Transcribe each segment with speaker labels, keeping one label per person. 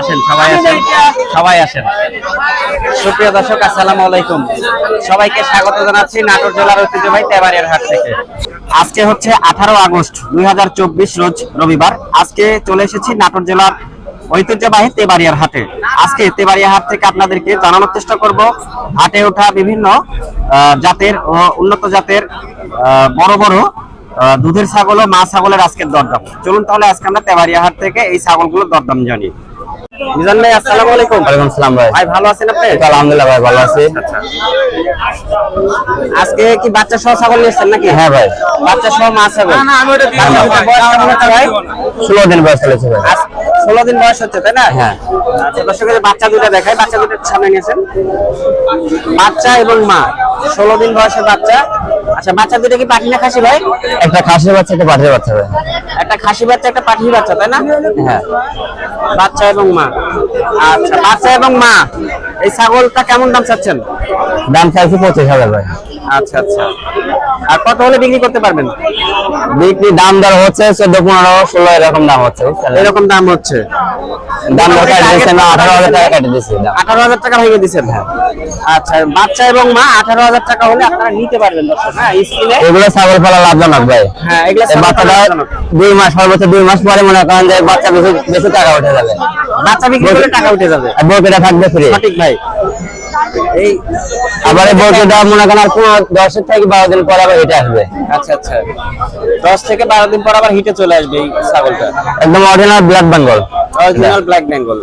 Speaker 1: আসেন সবাই আসেন। সবাই আসেন। সুপ্রিয় দর্শক আসসালামু আলাইকুম। সবাইকে স্বাগত জানাচ্ছি নাটোর জেলার ঐতিহ্যবাহী তেবাড়িয়ার হাট থেকে। আজকে হচ্ছে আঠারো আগস্ট দুই রোজ রবিবার। আজকে চলে এসেছি নাটোর জেলার ঐতিহ্যবাহী তেবাড়িয়ার হাটে। আজকে তেবাড়িয়া হাট থেকে আপনাদেরকে জানানোর চেষ্টা করব। হাটে ওঠা বিভিন্ন আহ, জাতের ও উন্নত জাতের আহ, বড় বড় দুধের ছাগল ও মা ছাগলের আজকের দরদাম। চলুন তাহলে আজকে আমরা তেবাড়িয়া হাট থেকে এই ছাগলগুলোর দরদাম জানি। মিজান ভাই আসসালামু আলাইকুম।
Speaker 2: ওয়ালাইকুম সালাম ভাই।
Speaker 1: ভাই ভালো আছেন আপনি?
Speaker 2: আলহামদুলিল্লাহ ভাই ভালো আছি।
Speaker 1: আজকে কি বাচ্চা সহ ছাগল নিয়েছেন নাকি?
Speaker 2: হ্যাঁ ভাই।
Speaker 1: বাচ্চা সহ মা ছাগল?
Speaker 3: না, না, আমি ওটা
Speaker 2: দিন বয়স চলেছে ভাই।
Speaker 1: আজ ষোলো দিন বয়স হচ্ছে তাই না?
Speaker 2: হ্যাঁ।
Speaker 1: আচ্ছা দর্শকের বাচ্চা দুটো দেখায় বাচ্চা দুটো সামনে নিয়েছেন। বাচ্চা এবং মা ষোলো দিন বয়সের বাচ্চা। আচ্ছা বাচ্চা দুটো কি পাঠি না খাসি ভাই?
Speaker 2: একটা খাসির বাচ্চা একটা পাঠিয়ে বাচ্চা ভাই।
Speaker 1: একটা খাসি বাচ্চা একটা পাঠি বাচ্চা তাই না?
Speaker 2: হ্যাঁ।
Speaker 1: বাচ্চা এবং মা। আচ্ছা বাচ্চা এবং মা এই ছাগলটা কেমন দাম চাচ্ছেন?
Speaker 2: দাম চাইছি পঁচিশ হাজার ভাই।
Speaker 1: আচ্ছা আচ্ছা। আর কত হলে বিক্রি করতে পারবেন?
Speaker 2: বিক্রি দাম দর হচ্ছে চোদ্দ পনেরো ষোলো এরকম দাম হচ্ছে
Speaker 1: এরকম দাম হচ্ছে।
Speaker 2: দাম দর কাটি দিয়েছে না আঠারো হাজার টাকা কাটি দিয়েছি
Speaker 1: আঠারো হাজার টাকা ভেঙে দিচ্ছেন আচ্ছা বাচ্চা এবং মা আঠারো হাজার টাকা হলে আপনারা নিতে পারবেন দর্শক হ্যাঁ
Speaker 2: এগুলো ছাগল পালা লাভজনক ভাই।
Speaker 1: হ্যাঁ এগুলো
Speaker 2: বাচ্চাটা দুই মাস সর্বোচ্চ দুই মাস পরে মনে করেন যে বাচ্চা বেশি বেশি টাকা উঠে যাবে।
Speaker 1: বাচ্চা বিক্রি করলে টাকা উঠে যাবে।
Speaker 2: আর বউকেটা থাকবে ফ্রি
Speaker 1: সঠিক ভাই। এই
Speaker 2: আবার বউকেটা মনে করেন আর কোনো দশের থেকে বারো দিন পরে আবার এটা আসবে।
Speaker 1: আচ্ছা আচ্ছা। দশ থেকে বারো দিন পর আবার হিটে চলে আসবে এই ছাগলটা।
Speaker 2: একদম original black Bengal
Speaker 1: original black Bengal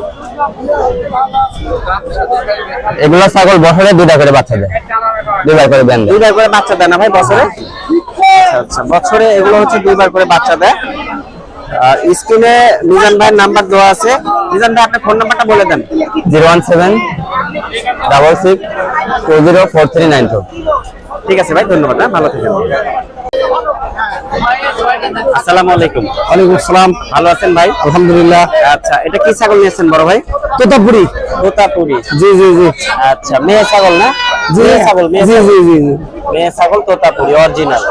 Speaker 2: এগুলো ছাগল বছরে দুটা করে বাচ্চা দেয়। দুবার করে দেন
Speaker 1: দুইবার করে বাচ্চা দেয় না ভাই বছরে? আচ্ছা আচ্ছা। বছরে এগুলো হচ্ছে দুইবার করে বাচ্চা দেয়। আর স্ক্রিনে মিজান ভাইয়ের নাম্বার দেওয়া আছে। মিজান ভাই আপনার ফোন নাম্বারটা বলে দেন।
Speaker 2: Zero one seven double six two zero four three nine two
Speaker 1: ঠিক আছে ভাই ধন্যবাদ হ্যাঁ ভালো থাকেন। আসসালামু আলাইকুম।
Speaker 2: ওয়ালাইকুম আসসালাম।
Speaker 1: ভালো আছেন ভাই?
Speaker 2: আলহামদুলিল্লাহ।
Speaker 1: আচ্ছা এটা কি ছাগল নিয়েছেন বড় ভাই?
Speaker 2: তোতাপুরি।
Speaker 1: তোতাপুরি।
Speaker 2: জি জি জি।
Speaker 1: আচ্ছা মেয়ে ছাগল না? মেয়ে ছাগল মেয়ে
Speaker 2: জি জি জি জি।
Speaker 1: মেয়ে ছাগল তোতাপুরি অরিজিনাল।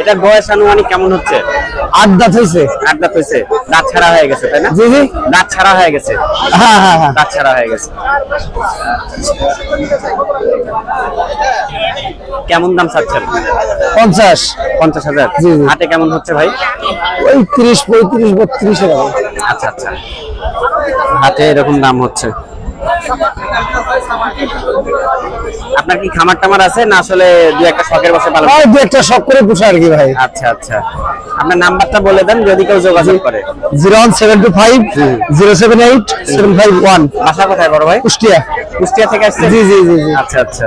Speaker 1: এটা বয়স আনুমানিক কেমন হচ্ছে?
Speaker 2: আট দাঁত হয়েছে
Speaker 1: আট দাঁত হয়েছে দাঁত ছাড়া হয়ে গেছে তাই না?
Speaker 2: জি জি।
Speaker 1: দাঁত ছাড়া হয়ে গেছে।
Speaker 2: হ্যাঁ হ্যাঁ হ্যাঁ।
Speaker 1: দাঁত ছাড়া হয়ে গেছে। কেমন দাম চাচ্ছেন?
Speaker 2: পঞ্চাশ।
Speaker 1: পঞ্চাশ হাজার।
Speaker 2: জি, জি।
Speaker 1: হাটে কেমন হচ্ছে ভাই?
Speaker 2: ওই তিরিশ পঁয়ত্রিশ বত্রিশ
Speaker 1: আচ্ছা আচ্ছা। হাটে এরকম দাম হচ্ছে। আপনার কি খামার টামার আছে না আসলে দু একটা শখের বসে পালন
Speaker 2: ওই দু একটা শখ করে পুষা আর কি ভাই।
Speaker 1: আচ্ছা আচ্ছা। আপনার নাম্বারটা বলে দেন যদি কেউ যোগাযোগ করে।
Speaker 2: Zero one seven two five zero seven eight seven five one.
Speaker 1: বাসা কোথায় বড় ভাই?
Speaker 2: কুষ্টিয়া।
Speaker 1: কুষ্টিয়া থেকে আসছে
Speaker 2: জি জি জি।
Speaker 1: আচ্ছা আচ্ছা।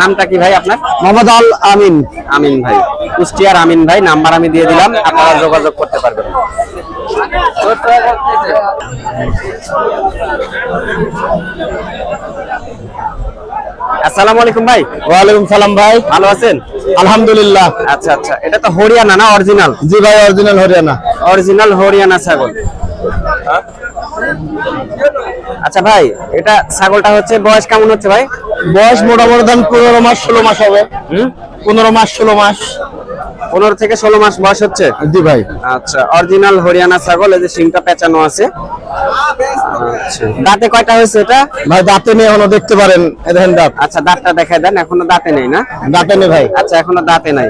Speaker 1: নামটা কি ভাই আপনার?
Speaker 2: মোহাম্মদ আল আমিন।
Speaker 1: আমিন ভাই। কুষ্টিয়ার আমিন ভাই নাম্বার আমি দিয়ে দিলাম আপনারা যোগাযোগ করতে পারবেন। আসসালামু আলাইকুম ভাই।
Speaker 2: ওয়ালাইকুম সালাম ভাই।
Speaker 1: ভালো আছেন?
Speaker 2: আলহামদুলিল্লাহ।
Speaker 1: আচ্ছা আচ্ছা। এটা তো হরিয়ানা না অরিজিনাল?
Speaker 2: জি ভাই অরিজিনাল হরিয়ানা।
Speaker 1: অরিজিনাল হরিয়ানা ছাগল। আচ্ছা ভাই এটা ছাগলটা হচ্ছে বয়স কেমন হচ্ছে ভাই?
Speaker 2: বয়স মোটামুটি পনেরো মাস ষোলো মাস হবে।
Speaker 1: হুম?
Speaker 2: পনেরো মাস ষোলো মাস।
Speaker 1: পনেরো থেকে ষোলো মাস বয়স হচ্ছে?
Speaker 2: জি ভাই।
Speaker 1: আচ্ছা অরিজিনাল হরিয়ানা ছাগল এই যে শিংটা পেঁচানো আছে। আচ্ছা। দাঁতে কয়টা হয়েছে এটা?
Speaker 2: ভাই দাঁতে নেই এখনও দেখতে পারেন। দেখেন দাঁত।
Speaker 1: আচ্ছা দাঁতটা দেখায় দেন এখনও দাঁতে নেই না?
Speaker 2: দাঁতে নেই ভাই।
Speaker 1: আচ্ছা এখনও দাঁতে নাই।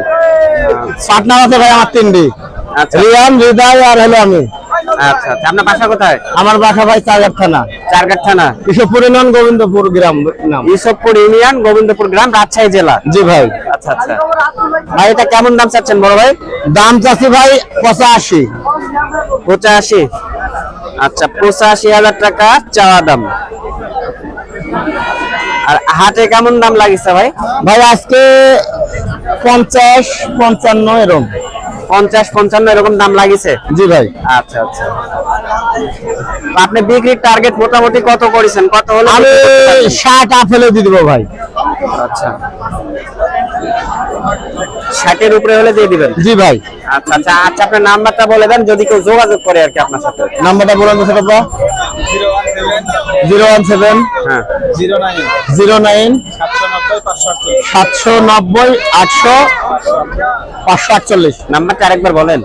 Speaker 2: পাটনা আছে ভাই আমার তিনটি।
Speaker 1: আচ্ছা।
Speaker 2: রিয়ান হৃদয় আর হলো আমি।
Speaker 1: আচ্ছা আচ্ছা। আপনার বাসা কোথায়?
Speaker 2: আমার বাসা ভাই চারঘাট থানা।
Speaker 1: চারঘাট থানা।
Speaker 2: কৃষকপুর ইউনিয়ন গোবিন্দপুর গ্রাম নাম।
Speaker 1: ইসবপুর ইউনিয়ন গোবিন্দপুর গ্রাম রাজশাহী জেলা।
Speaker 2: জি ভাই।
Speaker 1: আচ্ছা আচ্ছা। ভাই এটা কেমন দাম চাচ্ছেন বড় ভাই?
Speaker 2: দাম চাচ্ছি ভাই পঁচাশি।
Speaker 1: পঁচাশি। আচ্ছা পঁচাশি হাজার টাকা চাওয়া দাম। আর হাটে কেমন দাম লাগিছে ভাই?
Speaker 2: ভাই আজকে পঞ্চাশ পঞ্চান্ন এরকম
Speaker 1: পঞ্চাশ পঞ্চান্ন এরকম দাম লাগিয়েছে
Speaker 2: জি ভাই।
Speaker 1: আচ্ছা আচ্ছা। আপনি বিক্রির টার্গেট মোটামুটি কত করেছেন? কত হলো?
Speaker 2: আমি? ষাট আপেলে দিয়ে দেবো ভাই।
Speaker 1: আচ্ছা। ষাটের উপরে হলে দিয়ে দিবেন?
Speaker 2: জি ভাই।
Speaker 1: আচ্ছা আচ্ছা আচ্ছা আপনার নাম্বারটা বলে দেন যদি কেউ যোগাযোগ করে আর কি আপনার সাথে।
Speaker 2: নাম্বারটা বলেন তো সেটা
Speaker 3: zero one seven
Speaker 2: zero one seven
Speaker 1: হ্যাঁ
Speaker 3: জিরো নাইন
Speaker 2: জিরো নাইন
Speaker 3: সাতশো নব্বই
Speaker 2: আটশো পাঁচশো আটচল্লিশ।
Speaker 1: নাম্বারটা আরেকবার বলেন।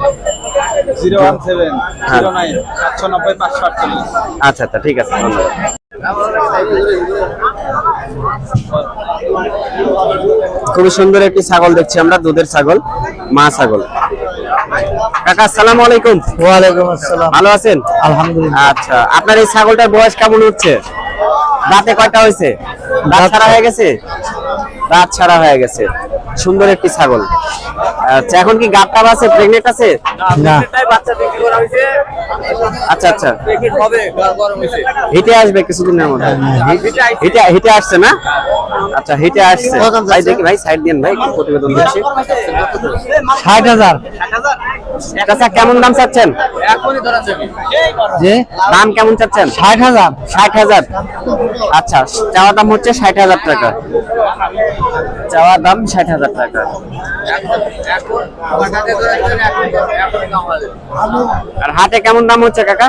Speaker 3: আটচল্লিশ।
Speaker 1: আচ্ছা আচ্ছা ঠিক আছে ধন্যবাদ। খুবই সুন্দর একটি ছাগল দেখছি আমরা দুধের ছাগল মা ছাগল। কাকা আসসালামু আলাইকুম।
Speaker 2: ওয়ালাইকুম আসসালাম।
Speaker 1: ভালো আছেন?
Speaker 2: আলহামদুলিল্লাহ।
Speaker 1: আচ্ছা আপনার এই ছাগলটার বয়স কেমন হচ্ছে? দাঁতে কয়টা হয়েছে? দাঁত ছাড়া হয়ে গেছে? দাঁত ছাড়া হয়ে গেছে। সুন্দর একটি ছাগল। আচ্ছা এখন কি গাবটা আছে প্রেগনেন্ট আছে?
Speaker 2: না।
Speaker 1: আচ্ছা আচ্ছা। হিটে আসবে কিছুদিনের মধ্যে। হিটে হিটে আসছে না? আচ্ছা হিটে আসছে। ভাই দেখি ভাই সাইড দিন ভাই প্রতিবেদন দিচ্ছি।
Speaker 2: ষাট হাজার।
Speaker 1: আচ্ছা কেমন দাম চাচ্ছেন?
Speaker 2: যে?
Speaker 1: দাম কেমন চাচ্ছেন?
Speaker 2: ষাট হাজার।
Speaker 1: ষাট হাজার। আচ্ছা চাওয়া দাম হচ্ছে ষাট হাজার টাকা। চাওয়া দাম ষাট হাজার টাকা। আর হাটে কেমন দাম হচ্ছে কাকা?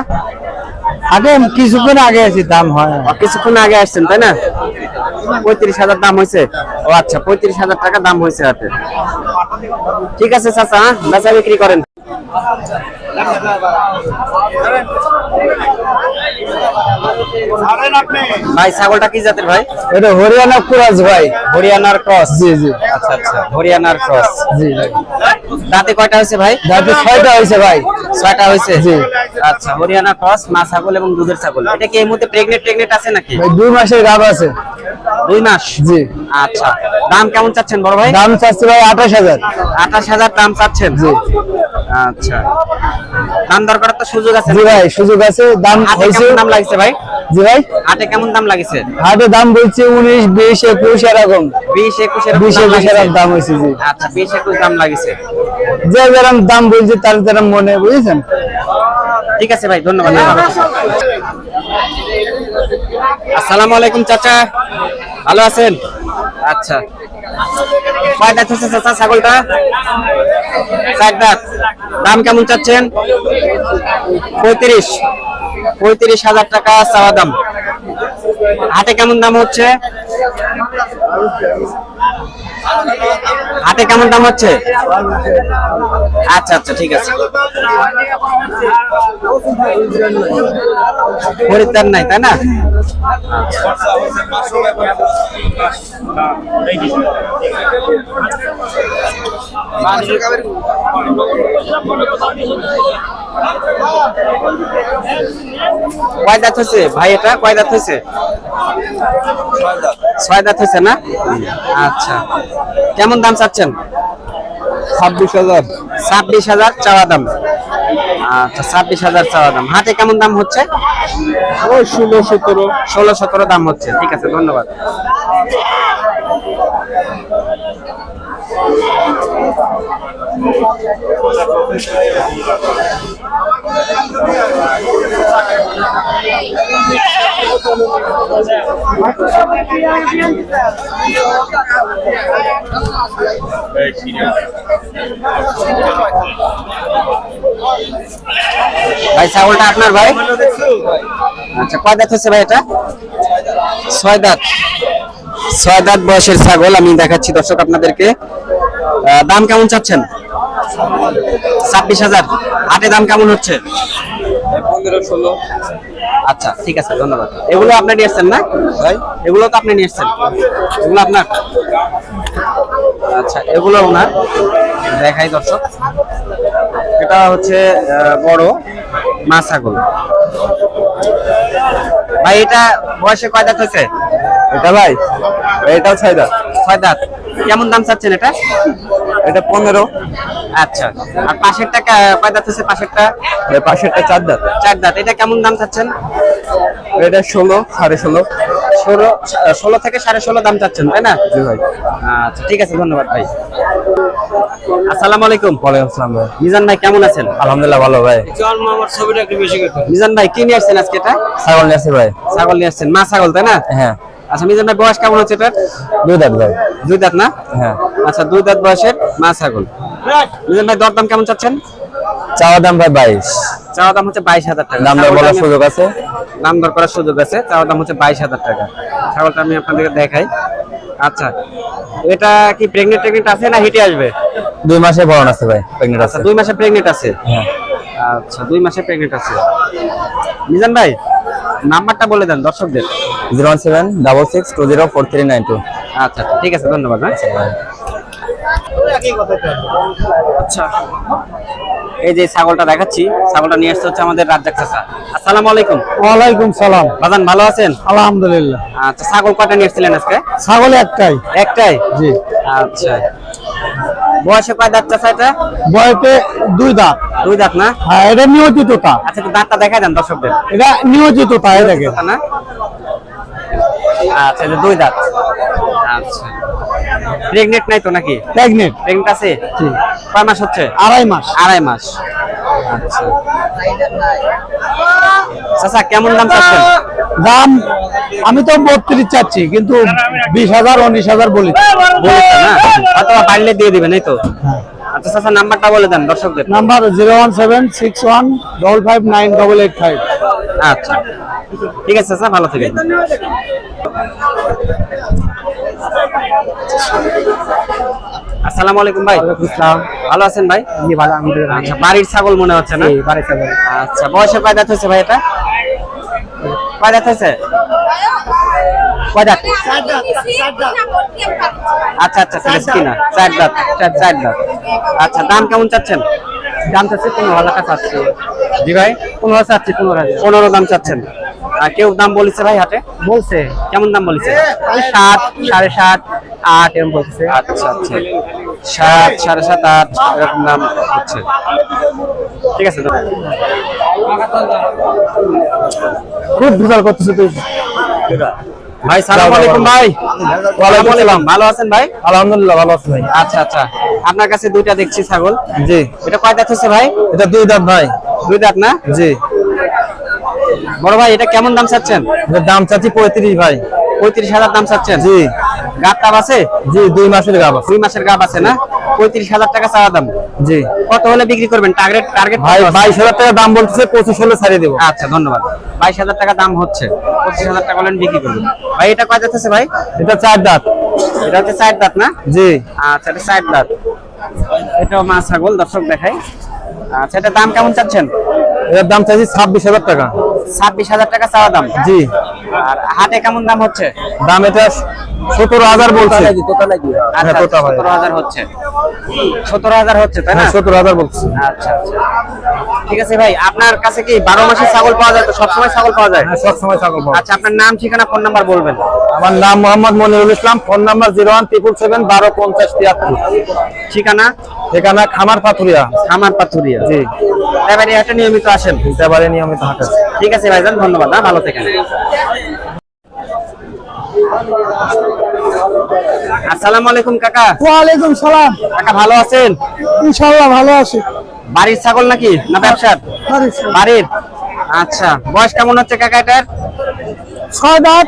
Speaker 2: আগে কিছুক্ষণ আগে আছি দাম হয়।
Speaker 1: কিছুক্ষণ আগে আসছেন তাই না? পঁয়ত্রিশ হাজার দাম হয়েছে। ও আচ্ছা পঁয়ত্রিশ হাজার টাকা দাম হয়েছে হাতে ঠিক আছে চাচা হ্যাঁ? বেচা বিক্রি করেন। ভাই ছাগলটা কি জাতের ভাই?
Speaker 2: এটা হরিয়ানা ক্রস ভাই।
Speaker 1: হরিয়ানার ক্রস?
Speaker 2: জি জি।
Speaker 1: আচ্ছা আচ্ছা হরিয়ানার ক্রস।
Speaker 2: জি
Speaker 1: দাঁতে কয়টা হয়েছে ভাই?
Speaker 2: দাঁতে ছয়টা হয়েছে ভাই।
Speaker 1: ছয়টা হয়েছে?
Speaker 2: জি।
Speaker 1: আচ্ছা হরিয়ানা ক্রস মা ছাগল এবং দুধের ছাগল। এটা কি এই মুহূর্তে প্রেগনেন্ট প্রেগনেন্ট আছে নাকি?
Speaker 2: দুই মাসের গাব আছে।
Speaker 1: দুই মাস?
Speaker 2: জি।
Speaker 1: আচ্ছা দাম কেমন চাচ্ছেন বড় ভাই?
Speaker 2: দাম চাচ্ছে ভাই আঠাশ হাজার।
Speaker 1: আঠাশ হাজার দাম চাচ্ছেন?
Speaker 2: জি।
Speaker 1: আচ্ছা দাম দর করার তো সুযোগ আছে
Speaker 2: জি ভাই সুযোগ আছে। দাম হয়েছে
Speaker 1: দাম লাগছে ভাই?
Speaker 2: জি ভাই।
Speaker 1: হাটে কেমন দাম লাগছে?
Speaker 2: হাটে দাম বলছে উনিশ বিশ একুশ এরকম।
Speaker 1: বিশ একুশের
Speaker 2: বিশ একুশ এরকম দাম হয়েছে জি।
Speaker 1: আচ্ছা বিশ একুশ দাম লাগিছে।
Speaker 2: যে যেরকম দাম বলছে তার যেরকম মনে বুঝেছেন?
Speaker 1: ঠিক আছে ভাই, ধন্যবাদ আসসালামু আলাইকুম চাচা, ভালো আছেন? আচ্ছা। চাচা ছাগলটা? দাম কেমন চাচ্ছেন? পঁয়ত্রিশ। পঁয়ত্রিশ হাজার টাকা চাওয়া দাম। হাটে কেমন দাম হচ্ছে? হাটে কেমন দাম হচ্ছে? আচ্ছা আচ্ছা ঠিক আছে। খরিদ্দার নাই তাই না? কয় দাঁত হয়েছে? ভাই এটা কয় দাঁত হয়েছে? ছয় দাঁত হয়েছে না? আচ্ছা। কেমন দাম চাচ্ছেন?
Speaker 2: ছাব্বিশ হাজার।
Speaker 1: ছাব্বিশ হাজার চাওয়া দাম। আচ্ছা ছাব্বিশ হাজার চাওয়া দাম। হাটে কেমন দাম হচ্ছে?
Speaker 2: ওই ষোলো সতেরো।
Speaker 1: ষোলো সতেরো দাম হচ্ছে। ঠিক আছে ধন্যবাদ। ভাই, ছাগলটা আপনার ভাই? আচ্ছা কয় দাঁত হচ্ছে ভাই এটা? ছয় দাঁত। ছয় দাঁত বয়সের ছাগল আমি দেখাচ্ছি দর্শক আপনাদেরকে। দাম কেমন চাচ্ছেন? ছাব্বিশ হাজার। হাটে দাম কেমন হচ্ছে?
Speaker 3: পনেরো ষোলো।
Speaker 1: আচ্ছা ঠিক আছে ধন্যবাদ। এগুলো আপনি নিয়ে এসছেন না?
Speaker 3: ভাই?
Speaker 1: এগুলো তো আপনি নিয়ে এসছেন এগুলো আপনার? আচ্ছা এগুলো ওনার। দেখাই দর্শক। এটা হচ্ছে বড় মা ছাগল। ভাই এটা বয়সে কয় দাঁত হয়েছে?
Speaker 2: এটা ভাই এটাও ছয় দাঁত।
Speaker 1: ছয় দাঁত। কেমন দাম চাচ্ছেন এটা?
Speaker 2: এটা পনেরো।
Speaker 1: আচ্ছা। আর পাশেরটা কয় দাঁত হচ্ছে পাশেরটা?
Speaker 2: পাশেরটা চার দাঁত।
Speaker 1: চার দাঁত। এটা কেমন দাম চাচ্ছেন?
Speaker 2: এটা ষোলো সাড়ে ষোলো।
Speaker 1: ষোলো ষোলো থেকে সাড়ে ষোলো দাম চাচ্ছেন তাই না?
Speaker 2: জি ভাই।
Speaker 1: আচ্ছা ঠিক আছে ধন্যবাদ ভাই। আসসালামু আলাইকুম।
Speaker 2: ওয়ালাইকুম আসসালাম ভাই।
Speaker 1: মিজান ভাই কেমন আছেন?
Speaker 2: আলহামদুলিল্লাহ ভালো ভাই।
Speaker 1: চল আমার ছবিটা একটু বেশি মিজান ভাই কি নিয়ে আসছেন আজকে এটা?
Speaker 2: ছাগল নিয়ে আসছি ভাই।
Speaker 1: ছাগল নিয়ে আসছেন। মা ছাগল তাই না?
Speaker 2: হ্যাঁ।
Speaker 1: আচ্ছা মিজান ভাই বয়স কেমন হচ্ছে এটার?
Speaker 2: দুই দাঁত ভাই।
Speaker 1: দুই দাঁত না?
Speaker 2: হ্যাঁ।
Speaker 1: আচ্ছা দুই দাঁত বয়সের মা ছাগল। মিজান ভাই দরদাম কেমন চাচ্ছেন?
Speaker 2: চাওয়া দাম ভাই বাইশ।
Speaker 1: চাওয়া দাম হচ্ছে বাইশ হাজার টাকা।
Speaker 2: দাম দর বলার সুযোগ আছে?
Speaker 1: দাম দর করার সুযোগ আছে। চাওয়া দাম হচ্ছে বাইশ হাজার টাকা। ছাগলটা আমি আপনাদেরকে দেখাই। আচ্ছা এটা কি প্রেগনেন্ট প্রেগনেন্ট আছে না হিটে আসবে?
Speaker 2: দুই মাসে বরণ আছে ভাই প্রেগনেন্ট
Speaker 1: আচ্ছা
Speaker 2: আছে।
Speaker 1: দুই মাসে প্রেগনেন্ট আছে?
Speaker 2: হ্যাঁ।
Speaker 1: আচ্ছা দুই মাসে প্রেগনেন্ট আছে। মিজান ভাই নাম্বারটা বলে দেন দর্শকদের।
Speaker 2: Zero one seven double six two zero four three nine two.
Speaker 1: আচ্ছা ঠিক আছে ধন্যবাদ হ্যাঁ। আচ্ছা এই যে ছাগলটা দেখাচ্ছি ছাগলটা নিয়ে আসতে হচ্ছে আমাদের রাজ্জাক চাচা। আসসালামু আলাইকুম।
Speaker 3: ওয়ালাইকুম সালাম।
Speaker 1: বাজান ভালো আছেন?
Speaker 3: আলহামদুলিল্লাহ।
Speaker 1: আচ্ছা ছাগল কয়টা নিয়ে এসেছিলেন আজকে?
Speaker 3: ছাগল একটাই।
Speaker 1: একটাই?
Speaker 3: জি।
Speaker 1: আচ্ছা। বয়সে কয় দাঁত চাচা এটা?
Speaker 3: বয়সে দুই দাঁত।
Speaker 1: দুই দাঁত না?
Speaker 3: হ্যাঁ এটা
Speaker 1: আচ্ছা একটু দাঁতটা দেখা দেন দর্শকদের।
Speaker 3: এটা
Speaker 1: না? আচ্ছা এটা দুই দাঁত। আচ্ছা। প্রেগনেন্ট নাই তো নাকি?
Speaker 3: প্রেগনেন্ট
Speaker 1: প্রেগনেন্ট আছে?
Speaker 3: জি।
Speaker 1: কয় মাস হচ্ছে?
Speaker 3: আড়াই মাস।
Speaker 1: আড়াই মাস। আচ্ছা। চাচা কেমন দাম চাচ্ছেন?
Speaker 3: দাম আমি তো বত্রিশ চাচ্ছি কিন্তু বিশ হাজার উনিশ হাজার বলি।
Speaker 1: না? অথবা বাড়লে দিয়ে দিবেন এই তো। আচ্ছা চাচা নাম্বারটা বলে দেন দর্শকদের।
Speaker 3: Number zero one seven six one double five nine double eight five.
Speaker 1: আচ্ছা। ঠিক আছে চাচা ভালো থাকেন। আসসালামু আলাইকুম ভাই। আসসালাম। ভালো আছেন ভাই?
Speaker 3: জি ভালো আমি
Speaker 1: আচ্ছা বাড়ির ছাগল মনে হচ্ছে না?
Speaker 3: বাড়ি ছাগল।
Speaker 1: আচ্ছা বয়সে কয় দাঁত হয়েছে ভাই এটা? কয় দাঁত হয়েছে? কয় দাঁত? আচ্ছা আচ্ছা ঠিক আছে কিনা চার দাঁত চার চার দাঁত। আচ্ছা দাম কেমন চাচ্ছেন? দাম চাচ্ছে পনেরো হাজার টাকা চাচ্ছে। জি ভাই? পনেরো চাচ্ছি পনেরো হাজার। পনেরো দাম চাচ্ছেন। আর কেউ দাম বলেছে ভাই হাটে? বলছে। কেমন দাম বলেছে? সাত সাড়ে সাত আট এরকম বলছে আচ্ছা আচ্ছা। সাত সাড়ে সাত আট এরকম দাম হচ্ছে। ঠিক আছে।
Speaker 3: খুব বিশাল করতেছে তুই
Speaker 1: ভাই সালাম আলাইকুম ভাই। ওয়ালাইকুম আসসালাম ভালো আছেন ভাই?
Speaker 2: আলহামদুলিল্লাহ ভালো আছে ভাই।
Speaker 1: আচ্ছা আচ্ছা। আপনার কাছে দুইটা দেখছি ছাগল।
Speaker 2: জি।
Speaker 1: এটা কয় দাঁত হচ্ছে ভাই?
Speaker 2: এটা দুই দাঁত ভাই।
Speaker 1: দুই দাঁত না?
Speaker 2: জি।
Speaker 1: বড় ভাই এটা কেমন দাম চাচ্ছেন?
Speaker 2: দাম চাচ্ছি পঁয়ত্রিশ ভাই।
Speaker 1: পঁয়ত্রিশ হাজার দাম চাচ্ছেন?
Speaker 2: জি।
Speaker 1: গাব টাব আছে?
Speaker 2: জি দুই মাসের গাব আছে।
Speaker 1: দুই মাসের গাব আছে না? পঁয়ত্রিশ হাজার টাকা চাওয়া দাম।
Speaker 2: জি।
Speaker 1: কত হলে বিক্রি করবেন? টার্গেট টার্গেট
Speaker 2: ভাই বাইশ হাজার টাকা দাম বলতেছে পঁচিশ হলে ছাড়িয়ে দেবো।
Speaker 1: আচ্ছা ধন্যবাদ। বাইশ হাজার টাকা দাম হচ্ছে। পঁচিশ হাজার টাকা হলেন বিক্রি করবেন। ভাই এটা কয় আছে ভাই?
Speaker 2: এটা চার দাঁত।
Speaker 1: এটা হচ্ছে চার দাঁত না?
Speaker 2: জি।
Speaker 1: আচ্ছা এটা চার দাঁত। এটাও মা ছাগল দর্শক দেখাই। আচ্ছা এটা দাম কেমন চাচ্ছেন?
Speaker 2: এটার দাম চাইছি ছাব্বিশ হাজার টাকা।
Speaker 1: ছাব্বিশ হাজার টাকা চাওয়া দাম।
Speaker 2: জি।
Speaker 1: আর হাটে কেমন দাম হচ্ছে?
Speaker 2: দাম এটা সতেরো হাজার বলছে।
Speaker 1: আচ্ছা
Speaker 2: হ্যাঁ।
Speaker 1: সতেরো হাজার হচ্ছে। সতেরো হাজার হচ্ছে তাই না?
Speaker 2: হ্যাঁ সতেরো হাজার বলছে।
Speaker 1: আচ্ছা আচ্ছা। ঠিক আছে ভাই আপনার কাছে কি বারো মাসে ছাগল পাওয়া যায়? তো সবসময় ছাগল পাওয়া যায়?
Speaker 2: হ্যাঁ সবসময় ছাগল পাবো।
Speaker 1: আচ্ছা আপনার নাম ঠিকানা ফোন নাম্বার বলবেন।
Speaker 2: আমার নাম Mohammad Monirul Islam phone number zero one triple seven বারো পঞ্চাশ তিয়াত্তর।
Speaker 1: ঠিকানা?
Speaker 2: ঠিকানা খামার পাথুরিয়া।
Speaker 1: খামার পাথুরিয়া।
Speaker 2: জি।
Speaker 1: এবারে হাটে নিয়মিত আসেন।
Speaker 2: এবারে নিয়মিত হাট আছে।
Speaker 1: ঠিক আছে ভাইজান ধন্যবাদ হ্যাঁ ভালো থাকেন। আসসালামু আলাইকুম কাকা।
Speaker 3: ওয়ালাইকুম সালাম।
Speaker 1: কাকা ভালো আছেন?
Speaker 3: ইনশাল্লাহ ভালো আছি।
Speaker 1: বাড়ির ছাগল নাকি? না ব্যবসার? বাড়ির? আচ্ছা বয়স কেমন হচ্ছে কাকা এটার?
Speaker 3: ছয় দাঁত।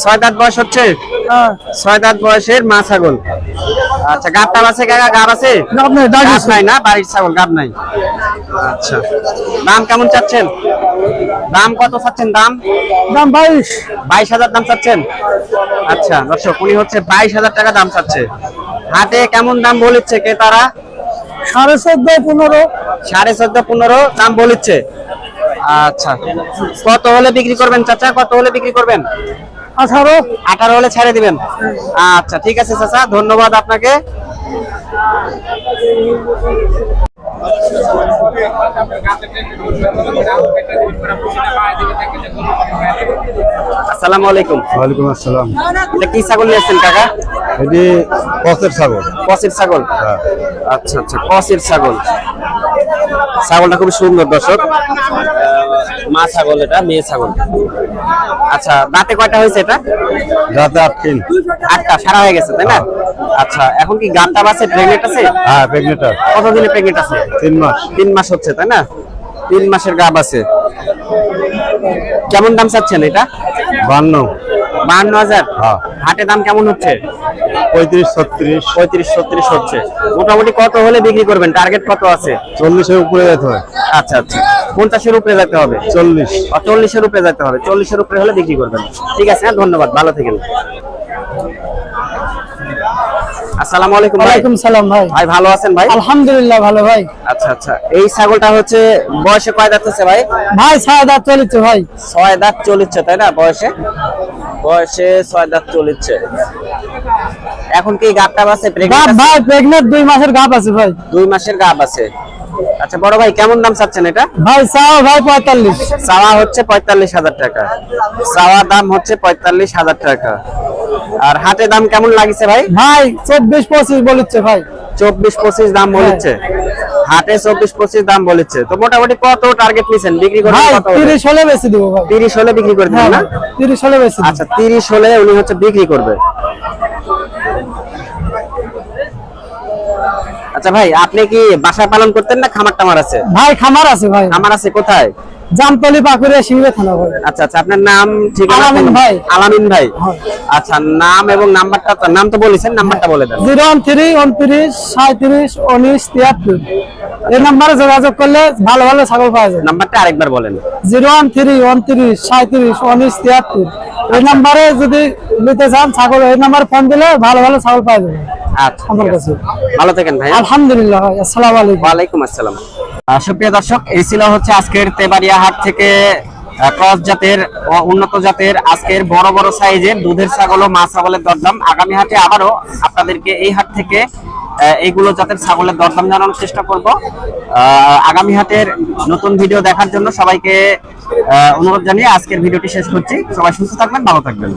Speaker 1: ছয় দাঁত বয়স হচ্ছে?
Speaker 3: হ্যাঁ।
Speaker 1: ছয় দাঁত বয়সের মা ছাগল। আচ্ছা গাব টাব আছে কাকা গাব আছে? গাব নাই না? বাড়ির ছাগল গাব নাই? আচ্ছা। দাম কেমন চাচ্ছেন? দাম কত চাচ্ছেন? দাম?
Speaker 3: দাম বাইশ।
Speaker 1: বাইশ হাজার দাম চাচ্ছেন? আচ্ছা দর্শক উনি হচ্ছে বাইশ হাজার টাকা দাম চাচ্ছে। হাটে কেমন দাম বলিচ্ছে কে তারা
Speaker 3: সাড়ে চোদ্দ পনেরো।
Speaker 1: সাড়ে চোদ্দ পনেরো দাম বলিচ্ছে। আচ্ছা কত হলে বিক্রি করবেন চাচা? কত হলে বিক্রি করবেন?
Speaker 3: আঠারো?
Speaker 1: আঠারো হলে ছেড়ে দিবেন। আচ্ছা ঠিক আছে চাচা ধন্যবাদ আপনাকে। আসসালামু আলাইকুম।
Speaker 2: ওয়ালাইকুম আসসালাম।
Speaker 1: এটা কি ছাগল নিয়ে আসছেন কাকা?
Speaker 2: এটি কচের ছাগল।
Speaker 1: কসির ছাগল? আচ্ছা আচ্ছা কসির ছাগল। ছাগলটা খুব সুন্দর দর্শক। মা ছাগল এটা মেয়ে ছাগল। আচ্ছা দাঁতে কয়টা হয়েছে এটা?
Speaker 2: রাতে আট তিন।
Speaker 1: আটটা সারা হয়ে গেছে তাই না? আচ্ছা এখন কি গাঁটটা আছে প্রেগনেন্ট আছে?
Speaker 2: হ্যাঁ প্রেগনেটার
Speaker 1: কতদিনে প্রেগনেন্ট আছে?
Speaker 2: তিন মাস।
Speaker 1: তিন মাস হচ্ছে তাই না? তিন মাসের গাব আছে। কেমন দাম চাচ্ছেন এটা?
Speaker 2: বান্ন।
Speaker 1: বাহান্ন হাজার?
Speaker 2: হ্যাঁ।
Speaker 1: হাটে দাম কেমন হচ্ছে?
Speaker 2: পঁয়ত্রিশ ছত্রিশ।
Speaker 1: পঁয়ত্রিশ ছত্রিশ হচ্ছে। মোটামুটি কত হলে বিক্রি করবেন? টার্গেট কত আছে?
Speaker 2: চল্লিশের উপরে যেতে হয়।
Speaker 1: আচ্ছা আচ্ছা। পঞ্চাশের উপরে যেতে হবে?
Speaker 2: চল্লিশ।
Speaker 1: চল্লিশের উপরে যেতে হবে। চল্লিশের উপরে হলে বিক্রি করবেন। ঠিক আছে হ্যাঁ ধন্যবাদ। ভালো থাকেন। আসসালামু আলাইকুম
Speaker 4: ওয়ালাইকুম সালাম ভাই।
Speaker 1: ভাই ভালো আছেন ভাই?
Speaker 4: আলহামদুলিল্লাহ ভালো ভাই।
Speaker 1: আচ্ছা আচ্ছা। এই ছাগলটা হচ্ছে বয়সে কয় দাঁত হচ্ছে ভাই?
Speaker 4: ভাই ছয় দাঁত চলেছে ভাই।
Speaker 1: ছয় দাঁত চলিচ্ছে তাই না বয়সে? বয়সে ছয় দাঁত চলিচ্ছে এখন কি গাবটা আছে?
Speaker 4: ভাই প্রেগনেন্ট দুই মাসের গাব আছে ভাই।
Speaker 1: দুই মাসের গাব আছে। আচ্ছা বড় ভাই কেমন দাম চাচ্ছেন এটা?
Speaker 4: ভাই চাও ভাই পঁয়তাল্লিশ।
Speaker 1: চাওয়া হচ্ছে পঁয়তাল্লিশ হাজার টাকা। চাওয়া দাম হচ্ছে পঁয়তাল্লিশ হাজার টাকা। আর হাটে দাম কেমন লাগিছে ভাই?
Speaker 4: ভাই চব্বিশ পঁচিশ বলিচ্ছে ভাই।
Speaker 1: চব্বিশ পঁচিশ দাম বলেছে হাটে চব্বিশ পঁচিশ দাম বলেছে। তো মোটামুটি কত টার্গেট নিছেন? বিক্রি করে
Speaker 4: তিরিশ হলে বেশি দিব
Speaker 1: তিরিশ হলে বিক্রি করে
Speaker 4: হ্যাঁ
Speaker 1: দিবেন না?
Speaker 4: তিরিশ হলে বেশি
Speaker 1: আচ্ছা তিরিশ হলে উনি হচ্ছে বিক্রি করবে। আচ্ছা ভাই আপনি কি বাসা পালন করতেন না খামার টামার আছে?
Speaker 4: ভাই খামার আছে ভাই।
Speaker 1: খামার আছে কোথায়?
Speaker 4: জামতলি পাকুড়ে শিবে থানা ভাই
Speaker 1: আচ্ছা আচ্ছা আপনার নাম ঠিকানা
Speaker 4: আলামিন ভাই।
Speaker 1: আলামিন ভাই। আচ্ছা নাম এবং নাম্বারটা নাম তো বলেছেন নাম্বারটা বলে দেন।
Speaker 4: জিরো ওয়ান থ্রি উনত্রিশ সাঁত্রিশ উনিশ তিয়াত্তর। এই নাম্বারে যোগাযোগ করলে ভালো ভালো ছাগল পাওয়া যায়।
Speaker 1: নাম্বারটা আরেকবার বলেন।
Speaker 4: জিরো ওয়ান থ্রি উনত্রিশ সাঁত্রিশ উনিশ তিয়াত্তর। এই নাম্বারে যদি নিতে চান ছাগল এই নাম্বারে ফোন দিলে ভালো ভালো ছাগল পাওয়া যাবে।
Speaker 1: আচ্ছা
Speaker 4: আমার কাছে।
Speaker 1: ভালো থাকেন ভাই
Speaker 4: আলহামদুলিল্লাহ ভাই আসসালামু আলাইকুম।
Speaker 1: ওয়ালাইকুম আসসালাম। আহ, সুপ্রিয় দর্শক, এই ছিল হচ্ছে আজকের তেবাড়িয়া হাট থেকে ক্রস জাতের উন্নত জাতের আজকের বড় বড় সাইজের দুধের ছাগল ও মা ছাগলের দরদাম। আগামী হাটে আবারও আপনাদেরকে এই হাট থেকে এইগুলো জাতের ছাগলের দরদাম জানানোর চেষ্টা করব। আগামী হাটের নতুন ভিডিও দেখার জন্য সবাইকে অনুরোধ জানিয়ে আজকের ভিডিওটি শেষ করছি। সবাই সুস্থ থাকবেন, ভালো থাকবেন।